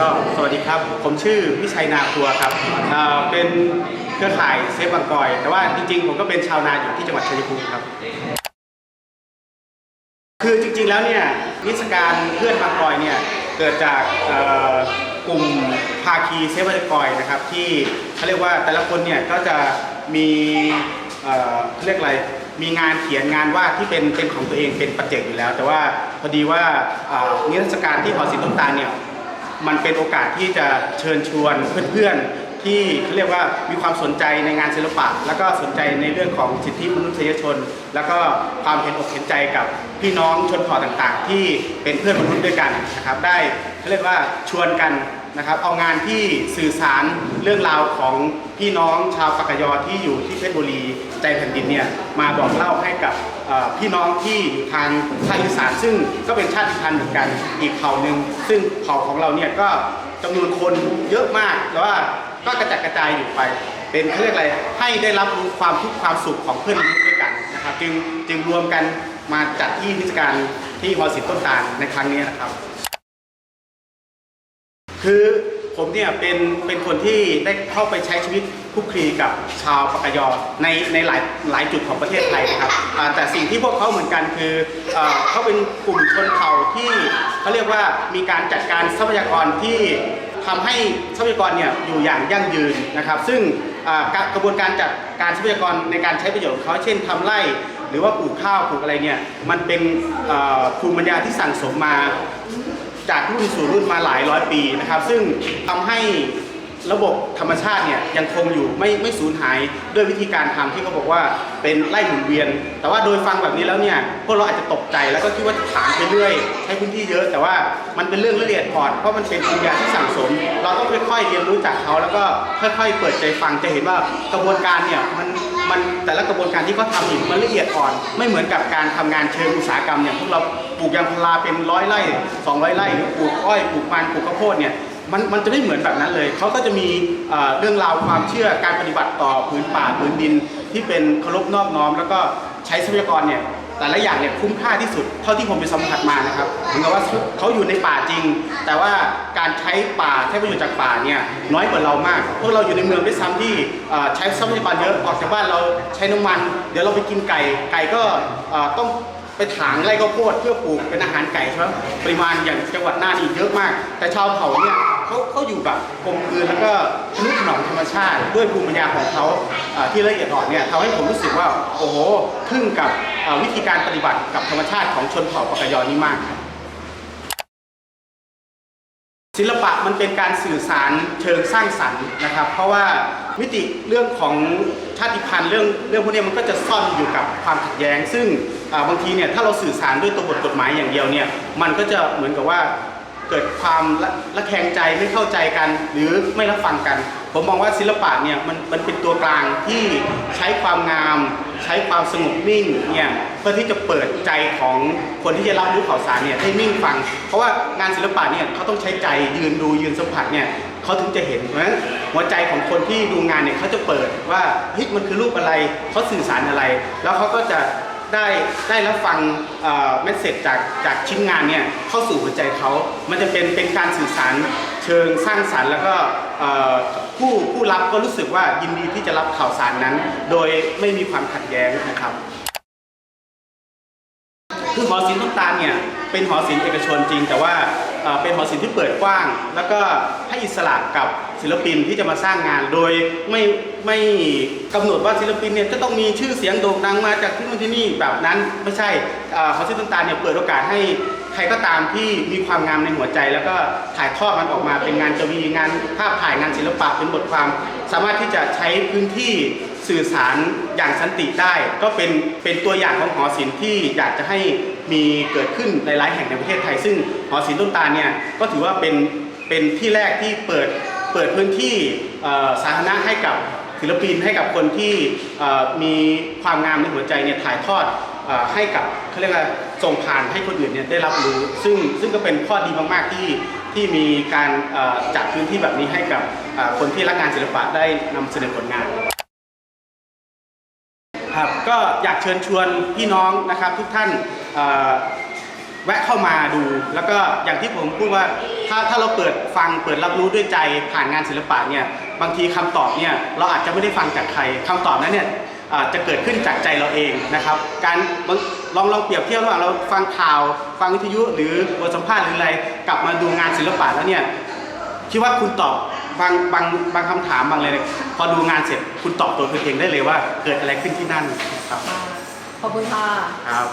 ก็สวัสดีครับ ผมชื่อวิชัยนาครัวครับเป็นเครือข่ายเซฟบางกอย แต่ว่าจริงๆ ผมก็เป็นชาวนาอยู่ที่จังหวัดชัยภูมิครับ คือจริงๆแล้วเนี่ยนิทรรศการเพื่อนบางกอยเนี่ยเกิดจากกลุ่มภาคีเซฟบางกอยนะครับที่เขาเรียกว่าแต่ละคนเนี่ยก็จะมีเขาเรียกอะไรมีงานเขียนงานวาดที่เป็นเป็นของตัวเองเป็นปัจเจกอยู่แล้ว แต่ว่าพอดีว่านิทรรศการที่หอศิลป์ต้นตาลเนี่ย มันเป็นโอกาสที่จะเชิญชวนเพื่อนๆที่เขาเรียกว่ามีความสนใจในงานศิลปะ แล้วก็สนใจในเรื่องของสิทธิมนุษยชน แล้วก็ความเห็นอกเห็นใจกับพี่น้องชนเผ่าต่างๆ ที่เป็นเพื่อนมนุษย์ด้วยกันนะครับได้เขาเรียกว่าชวนกัน นะครับเอางานที่สื่อสารเรื่องราวของพี่น้องชาวปากกยอที่อยู่ที่เพชรบุรีใจแผ่นดินเนี่ยมาบอกเล่าให้กับพี่น้องที่อยู่ทางภาคอีสานซึ่งก็เป็นชาติพันธุ์เหมือนกันอีกเผ่าหนึ่งซึ่งเผ่าของเราเนี่ยก็จำนวนคนเยอะมากแต่ว่าก็กระจัดกระจายอยู่ไป เป็นเขาเรียกอะไรให้ได้รับรู้ความทุกข์ความสุขของเพื่อนมนุษย์ด้วยกันนะครับจึงจึงรวมกันมาจัดที่นิทรรศการที่หอศิลป์ต้นตาลในครั้งนี้นะครับ คือผมเนี่ยเป็นเป็นคนที่ได้เข้าไปใช้ชีวิตคุกคลีกับชาวปากกยอในในหลายหลายจุดของประเทศไทยนะครับอ่าแต่สิ่งที่พวกเขาเหมือนกันคือเอ่อเขาเป็นกลุ่มชนเผ่าที่เขาเรียกว่ามีการจัดการทรัพยากรที่ทำให้ทรัพยากรเนี่ยอยู่อย่างยั่งยืนนะครับ ซึ่งอ่ากระกระบวนการจัดการทรัพยากรในการใช้ประโยชน์ของเขาเช่นทำไร่ หรือว่าปลูกข้าวปลูกอะไรเนี่ยมันเป็นอ่อภูมิปัญญาที่สั่งสมมา จากรุ่นสู่รุ่นมาหลายร้อยปีนะครับ ซึ่งทำให้ ระบบธรรมชาติเนี่ยยังคงอยู่ไม่ไม่สูญหายด้วยวิธีการทำที่เขาบอกว่าเป็นไล่หมุนเวียน แต่ว่าโดยฟังแบบนี้แล้วเนี่ยพวกเราอาจจะตกใจแล้วก็คิดว่าจะถามไปเรื่อยใช้พื้นที่เยอะ แต่ว่ามันเป็นเรื่องละเอียดอ่อนเพราะมันเป็นปัญญาที่สั่งสม เราต้องค่อยๆเรียนรู้จากเขาแล้วก็ค่อย ๆ เปิดใจฟังจะเห็นว่ากระบวนการเนี่ยมันมันแต่ละกระบวนการที่เขาทำอยู่มันละเอียดอ่อน ไม่เหมือนกับการทำงานเชิงอุตสาหกรรมอย่างพวกเราปลูกยางพาราเป็นร้อยไร่200ไร่หรือปลูกอ้อยปลูกมันปลูกข้าวโพดเนี่ย มันมันจะไม่เหมือนแบบนั้นเลยเขาก็จะมีเรื่องราวความเชื่อการปฏิบัติต่อพื้นป่าพื้นดิน ที่เป็นเคารพนอบน้อม แล้วก็ใช้ทรัพยากรเนี่ยแต่ละอย่างเนี่ยคุ้มค่าที่สุดเท่าที่ผมไปสัมผัสมานะครับเหมือนกับว่าเขาอยู่ในป่าจริง แต่ว่าการใช้ป่าใช้ประโยชน์จากป่าเนี่ยน้อยกว่าเรามาก พวกเราอยู่ในเมืองด้วยซ้ำที่ใช้ทรัพยากรเยอะออกจากบ้านเราใช้น้ำมัน เดี๋ยวเราไปกินไก่ไก่ก็ต้องไปถางไร่ข้าวโพดเพื่อปลูกเป็นอาหารไก่ใช่ไหมปริมาณอย่างจังหวัดน่านนี่เยอะมาก แต่ชาวเขาเนี่ย เขาเขาอยู่แบบกลมกลืนแล้วก็ทนุถนอมธรรมชาติ ด้วยภูมิปัญญาของเขาอ่อที่ละเอียดอ่อนเนี่ยทำให้ผมรู้สึกว่าโอ้โหทึ่งกับอ่อวิธีการปฏิบัติกับธรรมชาติของชนเผ่าปากกยอนี่มากครับศิลปะมันเป็นการสื่อสารเชิงสร้างสรรค์นะครับ เพราะว่ามิติเรื่องของชาติพันธุ์เรื่องเรื่องพวกนี้มันก็จะซ่อนอยู่กับความขัดแย้ง ซึ่งบางทีเนี่ยถ้าเราสื่อสารด้วยตัวบทกฎหมายอย่างเดียวเนี่ยมันก็จะเหมือนกับว่า เกิดความละละแคงใจไม่เข้าใจกัน หรือไม่รับฟังกัน ผมมองว่าศิลปะเนี่ยมันมันเป็นตัวกลางที่ใช้ความงาม ใช้ความสงบนิ่งเนี่ยเพื่อที่จะเปิดใจของคนที่จะรับรู้ข่าวสารเนี่ยให้นิ่งฟัง เพราะว่างานศิลปะเนี่ยเขาต้องใช้ใจยืนดูยืนสัมผัสเนี่ยเขาถึงจะเห็นเพราะฉะนั้นหัวใจของคนที่ดูงานเนี่ยเขาจะเปิดว่าเฮ้ยมันคือรูปอะไรเขาสื่อสารอะไร แล้วเขาก็จะ ได้ได้รับฟังเมสเซจจากจากชิ้นงานเนี่ยเข้าสู่หัวใจเขา มันจะเป็นเป็นการสื่อสารเชิงสร้างสรรค์ แล้วก็ผู้ผู้รับก็รู้สึกว่ายินดีที่จะรับข่าวสารนั้น โดยไม่มีความขัดแย้งนะครับคือหอศิลป์ต้นตาลเนี่ยเป็นหอศิลป์เอกชนจริง แต่ว่าเป็นหอศิลป์ที่เปิดกว้าง แล้วก็ให้อิสระกับ ศิลปินที่จะมาสร้างงาน โดยไม่ไม่กำหนดว่าศิลปินเนี่ยจะต้องมีชื่อเสียงโด่งดังมาจากที่นู่นที่นี่แบบนั้นไม่ใช่เอ่อหอศิลป์ต้นตาลเนี่ยเปิดโอกาสให้ใครก็ตามที่มีความงามในหัวใจ แล้วก็ถ่ายทอดมันออกมาเป็นงานกวีงานภาพถ่ายงานศิลปะเป็นบทความ สามารถที่จะใช้พื้นที่สื่อสารอย่างสันติได้ ก็เป็นเป็นตัวอย่างของหอศิลป์ที่อยากจะให้มีเกิดขึ้นหลายๆแห่งในประเทศไทย ซึ่งหอศิลป์ต้นตาลเนี่ยก็ถือว่าเป็นเป็นที่แรกที่เปิด ปิดพื้นที่สาธารณะให้กับศิลปินให้กับคนที่มีความงามในหัวใจเนี่ยถ่ายทอดอให้กับเขาเรียกว่าส่งผ่านให้คนอื่นเนี่ยได้รับรู้ ซึ่งซึ่งก็เป็นข้อดีมาก ๆ ที่ที่มีการจัดพื้นที่แบบนี้ให้กับคนที่รักงานศิลปะได้นำเสนอผลงานครับก็อยากเชิญชวนพี่น้องนะครับทุกท่าน แวะเข้ามาดู แล้วก็อย่างที่ผมพูดว่าถ้าถ้าเราเปิดฟังเปิดรับรู้ด้วยใจผ่านงานศิลปะเนี่ยบางทีคำตอบเนี่ยเราอาจจะไม่ได้ฟังจากใครคำตอบนั้นเนี่ยอาจจะเกิดขึ้นจากใจเราเองนะครับ การบางลองลองเปรียบเทียบระหว่างเราฟังข่าว ฟังวิทยุหรือบทสัมภาษณ์หรืออะไรกลับมาดูงานศิลปะแล้วเนี่ยคิดว่าคุณตอบบางบางบางคำถามบางอะไรเนี่ยพอดูงานเสร็จคุณตอบตัวคุณเองได้เลยว่า เกิดอะไรขึ้นที่นั่นครับ ขอบคุณค่ะครับ